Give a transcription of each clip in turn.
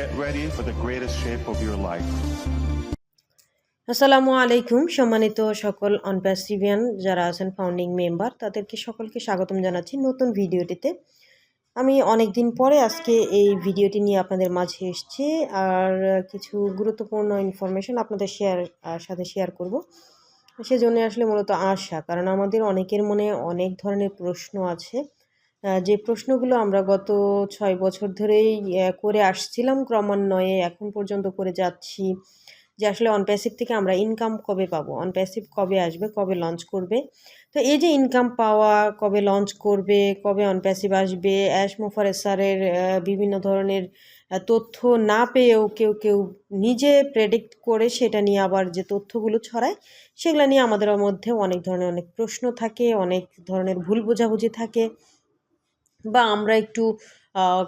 get ready for the greatest shape of your life. আসসালামু আলাইকুম, সম্মানিত সকল অনপ্যাসিভিয়ান যারা আছেন ফাউন্ডিং মেম্বার তাদেরকে সকলকে স্বাগতম জানাচ্ছি নতুন ভিডিওটিতে। আমি অনেক দিন পরে আজকে এই ভিডিওটি নিয়ে আপনাদের মাঝে এসেছি আর কিছু গুরুত্বপূর্ণ ইনফরমেশন আপনাদের শেয়ার সাথে শেয়ার করব। সেজন্য আসলে মূলত আশা, কারণ আমাদের অনেকের মনে অনেক ধরনের প্রশ্ন আছে। যে প্রশ্নগুলো আমরা গত ছয় বছর ধরেই করে আসছিলাম ক্রমান্বয়ে, এখন পর্যন্ত করে যাচ্ছি, যে আসলে অনপ্যাসিভ থেকে আমরা ইনকাম কবে পাবো? অনপ্যাসিভ কবে আসবে? কবে লঞ্চ করবে? তো এই যে ইনকাম পাওয়া, কবে লঞ্চ করবে, কবে অনপ্যাসিভ আসবে অ্যাশ মোফারেসারের বিভিন্ন ধরনের তথ্য না পেয়েও কেউ কেউ নিজে প্রেডিক্ট করে সেটা নিয়ে আবার যে তথ্যগুলো ছড়ায়, সেগুলো নিয়ে আমাদের মধ্যে অনেক ধরনের অনেক প্রশ্ন থাকে, অনেক ধরনের ভুল বোঝাবুঝি থাকে। বা আমরা একটু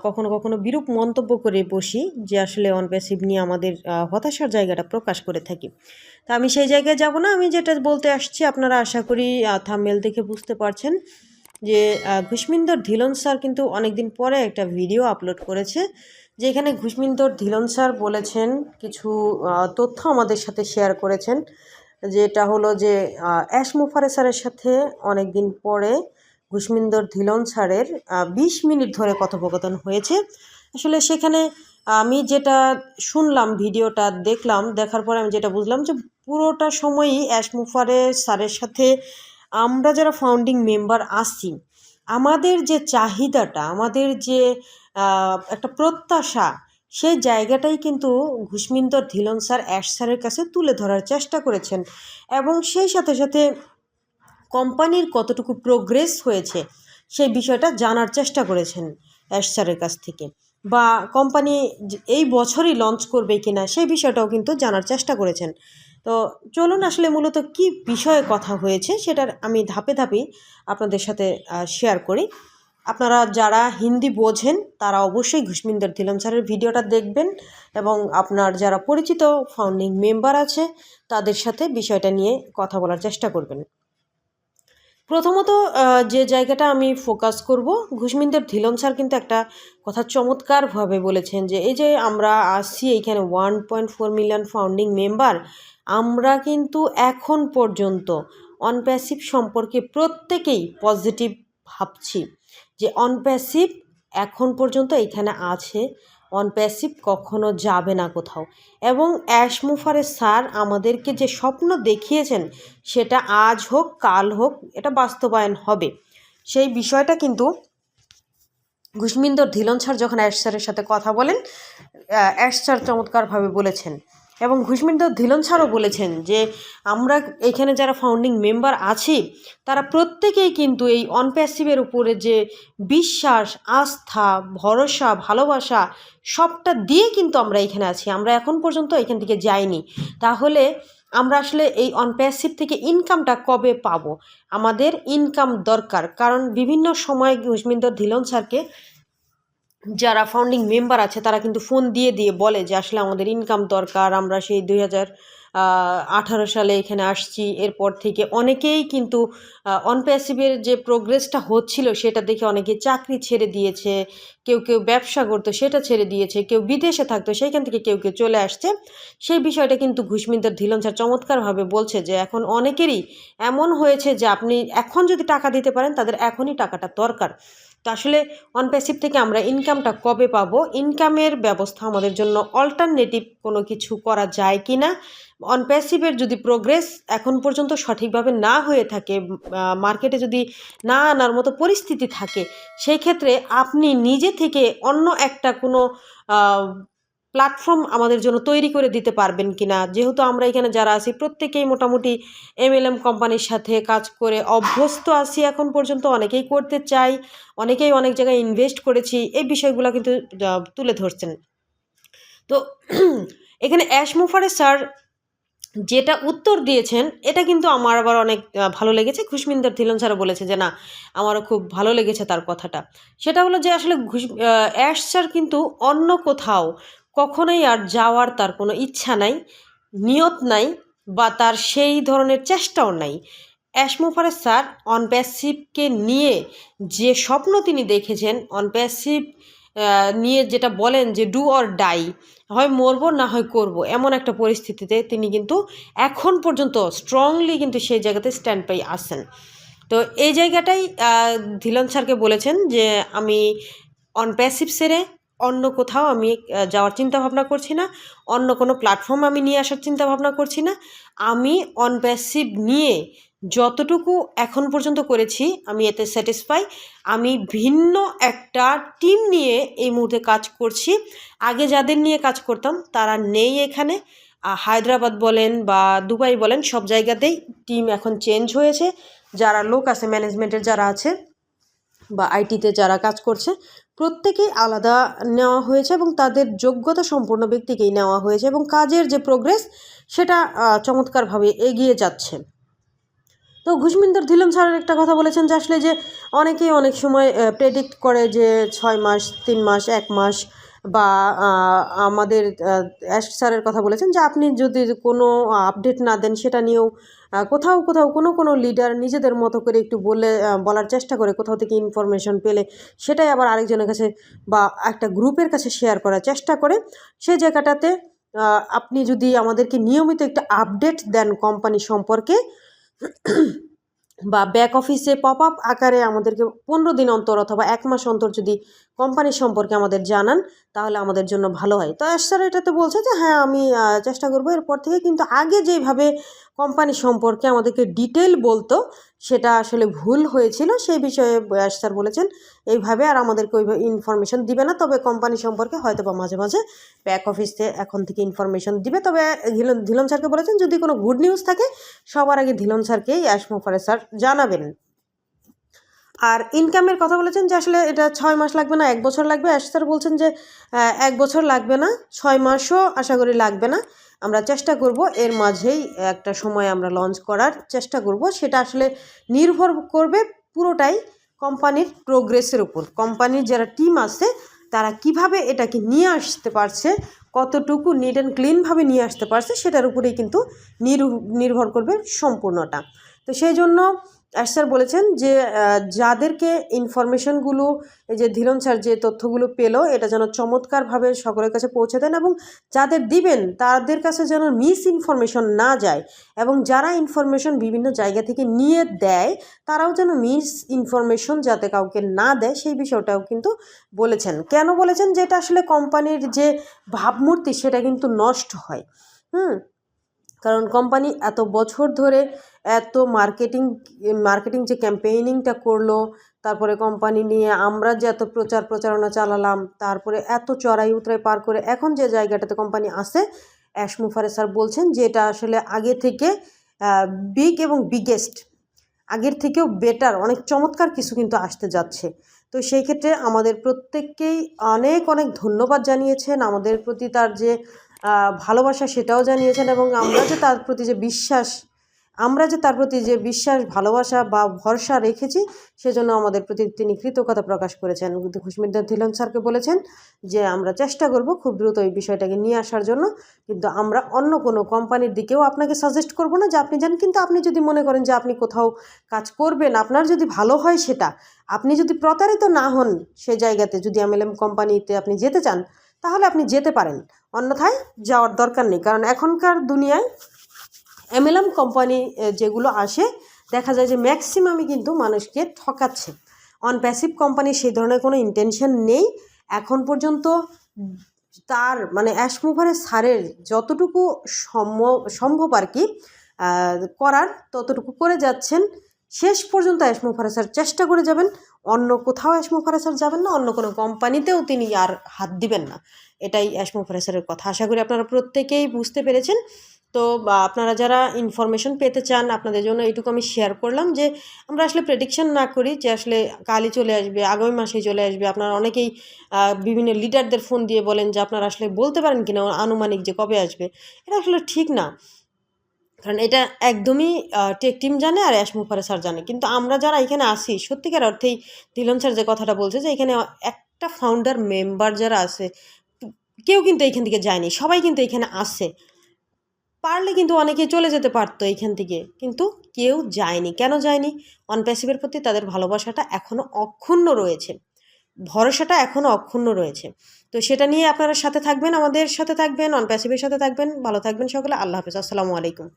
কখনো কখনো বিরূপ মন্তব্য করে বসি যে আসলে অনপ্যাসিভ নিয়ে আমাদের হতাশার জায়গাটা প্রকাশ করে থাকি। তা আমি সেই জায়গায় যাব না, আমি যেটা বলতে আসছি আপনারা আশা করি থামমেল দেখে বুঝতে পারছেন যে ঘুষমিন্দর ধিলন স্যার কিন্তু অনেকদিন পরে একটা ভিডিও আপলোড করেছে, যেখানে ঘুষমিন্দর ধিলন স্যার বলেছেন কিছু তথ্য আমাদের সাথে শেয়ার করেছেন। যেটা হলো যে অ্যাশ মুফারে স্যারের সাথে অনেকদিন পরে ঘুষমিন্দর ধিলন স্যারের বিশ মিনিট ধরে কথোপকথন হয়েছে। আসলে সেখানে আমি যেটা শুনলাম, ভিডিওটা দেখলাম, দেখার পরে আমি যেটা বুঝলাম যে পুরোটা সময়ই অ্যাশ মুফারে স্যারের সাথে আমরা যারা ফাউন্ডিং মেম্বার আছি আমাদের যে চাহিদাটা, আমাদের যে একটা প্রত্যাশা, সেই জায়গাটাই কিন্তু ঘুষমিন্দর ধিলন স্যার অ্যাশ স্যারের কাছে তুলে ধরার চেষ্টা করেছেন। এবং সেই সাথে সাথে কোম্পানির কতটুকু প্রোগ্রেস হয়েছে সেই বিষয়টা জানার চেষ্টা করেছেন অ্যাশ স্যারের কাছ থেকে। বা কোম্পানি এই বছরই লঞ্চ করবে কিনা সেই বিষয়টাও কিন্তু জানার চেষ্টা করেছেন। তো চলুন আসলে মূলত কি বিষয়ে কথা হয়েছে সেটার আমি ধাপে ধাপেই আপনাদের সাথে শেয়ার করি। আপনারা যারা হিন্দি বোঝেন তারা অবশ্যই ঘুষমিন্দর ধিলম স্যারের ভিডিওটা দেখবেন এবং আপনার যারা পরিচিত ফাউন্ডিং মেম্বার আছে তাদের সাথে বিষয়টা নিয়ে কথা বলার চেষ্টা করবেন। প্রথমত যে জায়গাটা আমি ফোকাস করব, ঘুষমিনদের ধিলন স্যার কিন্তু একটা কথা চমৎকারভাবে বলেছেন যে, এই যে আমরা আসছি এইখানে one point four million founding member আমরা কিন্তু এখন পর্যন্ত অনপ্যাসিভ সম্পর্কে প্রত্যেকেই পজিটিভ ভাবছি। যে অনপ্যাসিভ এখন পর্যন্ত এখানে আছে অনপ্যাসিভ কখনো যাবে না কোথাও। এবং অ্যাশ মুফারের স্যার আমাদেরকে যে স্বপ্ন দেখিয়েছেন, সেটা আজ হোক, কাল হোক, এটা বাস্তবায়ন হবে। সেই বিষয়টা কিন্তু ঘুষমিন্দর ধিলন স্যার যখন অ্যাশ স্যারের সাথে কথা বলেন অ্যাশ স্যার চমৎকারভাবে বলেছেন। এবং ঘুষমিন্দর ধিলন স্যারও বলেছেন যে, আমরা এখানে যারা ফাউন্ডিং মেম্বার আছি, তারা প্রত্যেকেই কিন্তু এই অনপ্যাসিভের উপরে যে বিশ্বাস, আস্থা, ভরসা, ভালোবাসা, সবটা দিয়ে কিন্তু আমরা এখানে আছি। আমরা এখন পর্যন্ত এখান থেকে যাইনি। তাহলে আমরা আসলে এই অনপ্যাসিভ থেকে ইনকামটা কবে পাবো? আমাদের ইনকাম দরকার। কারণ বিভিন্ন সময় ঘুষমিন্দর ধিলন স্যারকে যারা ফাউন্ডিং মেম্বার আছে, তারা কিন্তু ফোন দিয়ে দিয়ে বলে যে, আসলে আমাদের ইনকাম দরকার, আমরা সেই দুই হাজার আঠারো সালে এখানে আসছি। এরপর থেকে অনেকেই কিন্তু অনপ্যাসিভের যে প্রোগ্রেসটা হচ্ছিল, সেটা দেখে অনেকে চাকরি ছেড়ে দিয়েছে, কেউ কেউ ব্যবসা করতো, সেটা ছেড়ে দিয়েছে, কেউ বিদেশে থাকতো, সেইখান থেকে কেউ কেউ চলে আসছে। সেই বিষয়টা কিন্তু ঘুষমিন্দর ধিলন স্যার চমৎকারভাবে বলছে যে, এখন অনেকেরই এমন হয়েছে যে, আপনি এখন যদি টাকা দিতে পারেন, তাদের এখনই টাকাটা দরকার। তো আসলে অন প্যাসিভ থেকে আমরা ইনকামটা কবে পাবো? ইনকামের ব্যবস্থা আমাদের জন্য অল্টারনেটিভ কোনো কিছু করা যায় কি না? অন প্যাসিভের যদি প্রোগ্রেস এখন পর্যন্ত সঠিকভাবে না হয়ে থাকে মার্কেটে যদি না আনার মতো পরিস্থিতি থাকে, সেই ক্ষেত্রে আপনি নিজে থেকে অন্য একটা কোনো প্ল্যাটফর্ম আমাদের জন্য তৈরি করে দিতে পারবেন কি না যেহেতু আমরা এখানে যারা আছি, প্রত্যেকেই মোটামুটি এমএলএম কোম্পানির সাথে কাজ করে অভ্যস্ত আছি এখন পর্যন্ত। অনেকেই করতে চাই, অনেকেই অনেক জায়গায় ইনভেস্ট করেছি, এই বিষয়গুলো কিন্তু তুলে ধরছেন। তো এখানে অ্যাশ মুফারে স্যার যেটা উত্তর দিয়েছেন, এটা কিন্তু আমার আবার অনেক ভালো লেগেছে। খুশমিন্দর ধিলন স্যারও বলেছে যে, না, আমারও খুব ভালো লেগেছে তার কথাটা। সেটা হলো যে, আসলে ঘুষ অ্যাশ স্যার কিন্তু অন্য কোথাও কখনোই আর যাওয়ার তার কোনো ইচ্ছা নাই, নিয়ত নাই বা তার সেই ধরনের চেষ্টাও নাই। অ্যাশমোফারের স্যার অনপ্যাসিভকে নিয়ে যে স্বপ্ন তিনি দেখেছেন অনপ্যাসিভ নিয়ে যেটা বলেন যে ডু অর ডাই, হয় মরবো না হয় করব, এমন একটা পরিস্থিতিতে তিনি কিন্তু এখন পর্যন্ত স্ট্রংলি কিন্তু সেই জায়গাতে স্ট্যান্ড পাই আসেন তো এই জায়গাটাই ধিলন স্যারকে বলেছেন যে আমি অন প্যাসিভ সেরে অন্য কোথাও আমি যাওয়ার চিন্তা ভাবনা করছি না, অন্য কোনো প্ল্যাটফর্ম আমি নিয়ে আসার চিন্তা ভাবনা করছি না। আমি অন প্যাসিভ নিয়ে যতটুকু এখন পর্যন্ত করেছি, আমি এতে স্যাটিসফাই আমি ভিন্ন একটা টিম নিয়ে এই মুহূর্তে কাজ করছি। আগে যাদের নিয়ে কাজ করতাম, তারা নেই এখানে। হায়দ্রাবাদ বলেন বা দুবাই বলেন, সব জায়গাতেই টিম এখন চেঞ্জ হয়েছে। যারা লোক আছে ম্যানেজমেন্টের যারা আছে বা আইটিতে যারা কাজ করছে প্রত্যেকেই আলাদা নেওয়া হয়েছে এবং তাদের যোগ্যতা সম্পূর্ণ ব্যক্তিকেই নেওয়া হয়েছে এবং কাজের যে প্রোগ্রেস সেটা চমৎকারভাবে এগিয়ে যাচ্ছে। তো ঘুষমিন্দর ধিলম স্যারের একটা কথা বলেছেন যে আসলে যে অনেকেই অনেক সময় প্রেডিক্ট করে যে ছয় মাস, তিন মাস, এক মাস বা আমাদের অ্যাশ স্যারের কথা বলেছেন যে আপনি যদি কোনো আপডেট না দেন সেটা নিয়েও কোথাও কোথাও কোনো কোনো লিডার নিজেদের মতো করে একটু বলে বলার চেষ্টা করে, কোথাও থেকে ইনফরমেশন পেলে সেটাই আবার আরেকজনের কাছে বা একটা গ্রুপের কাছে শেয়ার করার চেষ্টা করে। সেই জায়গাটাতে আপনি যদি আমাদেরকে নিয়মিত একটা আপডেট দেন কোম্পানি সম্পর্কে বা ব্যাক অফিসে পপ আপ আকারে আমাদেরকে পনেরো দিন অন্তর অথবা এক মাস অন্তর যদি কোম্পানি সম্পর্কে আমাদের জানান, তাহলে আমাদের জন্য ভালো হয়। তো স্যার এটাতে বলছে যে হ্যাঁ আমি চেষ্টা করব। এরপর থেকে কিন্তু আগে যেভাবে কোম্পানি সম্পর্কে আমাদেরকে ডিটেল বলতো সেটা আসলে ভুল হয়েছিল, সেই বিষয়ে বয়াস স্যার বলেছেন, এইভাবে আর আমাদেরকে ওইভাবে ইনফরমেশন দিবে না। তবে কোম্পানি সম্পর্কে হয়তো বা মাঝে মাঝে ব্যাক অফিসে এখন থেকে ইনফরমেশন দিবে। তবে ধিলন স্যারকে বলেছেন, যদি কোনো গুড নিউজ থাকে, সবার আগে ধিলন স্যারকেই অ্যাশমোফারে স্যার জানাবেন। আর ইনকামের কথা বলেছেন যে আসলে এটা ছয় মাস লাগবে না, এক বছর লাগবে। স্যার বলছেন যে এক বছর লাগবে না, ছয় মাসও আশা করি লাগবে না। আমরা চেষ্টা করব, এর মাঝেই একটা সময় আমরা লঞ্চ করার চেষ্টা করব। সেটা আসলে নির্ভর করবে পুরোটাই কোম্পানির প্রোগ্রেসের উপর। কোম্পানির যারা টিম আছে, তারা কীভাবে এটাকে নিয়ে আসতে পারছে কতটুকু নিট অ্যান্ড ক্লিনভাবে নিয়ে আসতে পারছে সেটার উপরেই কিন্তু নির- নির্ভর করবে সম্পূর্ণটা। তো সেই জন্য অ্যাশ স্যার বলেছেন যে যাদেরকে ইনফরমেশনগুলো এই যে ধীরন স্যার যে তথ্যগুলো পেল, এটা যেন চমৎকারভাবে সকলের কাছে পৌঁছে দেন এবং যাদের দিবেন, তাদের কাছে যেন মিস ইনফরমেশন না যায় এবং যারা ইনফরমেশন বিভিন্ন জায়গা থেকে নিয়ে দেয়, তারাও যেন মিস ইনফরমেশন যাতে কাউকে না দেয়, সেই বিষয়টাও কিন্তু বলেছেন। কেন বলেছেন? যেটা আসলে কোম্পানির যে ভাবমূর্তি সেটা কিন্তু নষ্ট হয়। হুম? কারণ কোম্পানি এত বছর ধরে এত মার্কেটিং মার্কেটিং যে ক্যাম্পেইনিংটা করল, তারপরে কোম্পানি নিয়ে আমরা যে এত প্রচার প্রচারণা চালালাম, তারপরে এত চড়াই উতরাই পার করে এখন যে জায়গাটাতে কোম্পানি আসে অ্যাশমুফারে স্যার বলছেন যে এটা আসলে আগে থেকে বিগ এবং বিগেস্ট আগের থেকেও বেটার অনেক চমৎকার কিছু কিন্তু আসতে যাচ্ছে। তো সেই ক্ষেত্রে আমাদের প্রত্যেককেই অনেক অনেক ধন্যবাদ জানিয়েছেন। আমাদের প্রতি তার যে ভালোবাসা সেটাও জানিয়েছেন এবং আমরা যে তার প্রতি যে বিশ্বাস আমরা যে তার প্রতি যে বিশ্বাস, ভালোবাসা বা ভরসা রেখেছি, সেজন্য আমাদের প্রতি তিনি কৃতজ্ঞতা প্রকাশ করেছেন। কিন্তু খুশমিদ্দার ধিলন স্যারকে বলেছেন যে, আমরা চেষ্টা করব খুব দ্রুত এই বিষয়টাকে নিয়ে আসার জন্য। কিন্তু আমরা অন্য কোনো কোম্পানির দিকেও আপনাকে সাজেস্ট করব না যে, আপনি যান। কিন্তু আপনি যদি মনে করেন যে, আপনি কোথাও কাজ করবেন, আপনার যদি ভালো হয় সেটা, আপনি যদি প্রতারিত না হন সে জায়গাতে, যদি এমএলএম কোম্পানিতে আপনি যেতে চান, তাহলে আপনি যেতে পারেন। অন্যথায় যাওয়ার দরকার নেই। কারণ এখনকার দুনিয়ায় এমএলএম কোম্পানি যেগুলো আসে, দেখা যায় যে ম্যাক্সিমামই কিন্তু মানুষকে ঠকাচ্ছে। অন প্যাসিভ কোম্পানির সেই ধরনের কোনো ইন্টেনশন নেই। এখন পর্যন্ত তার মানে অ্যাশমুভারের সারের যতটুকু সম্ভ- সম্ভব আর কি করার ততটুকু করে যাচ্ছেন। শেষ পর্যন্ত অ্যাশমো ফারাসার চেষ্টা করে যাবেন। অন্য কোথাও অ্যাশমো ফারাসার যাবেন না, অন্য কোনো কোম্পানিতেও তিনি আর হাত দিবেন না। এটাই অ্যাশমো ফারাসারের কথা। আশা করি আপনারা প্রত্যেকেই বুঝতে পেরেছেন। তো আপনারা যারা ইনফরমেশন পেতে চান, আপনাদের জন্য এইটুকু আমি শেয়ার করলাম যে, আমরা আসলে প্রেডিকশন না করি যে আসলে কালই চলে আসবে, আগামী মাসেই চলে আসবে। আপনারা অনেকেই বিভিন্ন লিডারদের ফোন দিয়ে বলেন যে, আপনারা আসলে বলতে পারেন কিনা আনুমানিক যে কবে আসবে? এটা আসলে ঠিক না। কারণ এটা একদমই টেক টিম জানে আর অ্যাশমুফারে স্যার জানে। কিন্তু আমরা যারা এখানে আসি সত্যিকার অর্থেই দিলন স্যার যে কথাটা বলছে যে, এখানে একটা ফাউন্ডার মেম্বার যারা আছে, কেউ কিন্তু এইখান থেকে যায়নি, সবাই কিন্তু এখানে আসে পারলে কিন্তু অনেকে চলে যেতে পারতো এইখান থেকে। কিন্তু কেউ যায়নি। কেন যায়নি? অনপ্যাসিভের প্রতি তাদের ভালোবাসাটা এখনও অক্ষুণ্ণ রয়েছে। ভরসাটা এখনও অক্ষুণ্ণ রয়েছে। তো সেটা নিয়ে আপনারা সাথে থাকবেন, আমাদের সাথে থাকবেন অনপ্যাসিভের সাথে থাকবেন। ভালো থাকবেন সকলে। আল্লাহ হাফিজ। আসসালামু আলাইকুম।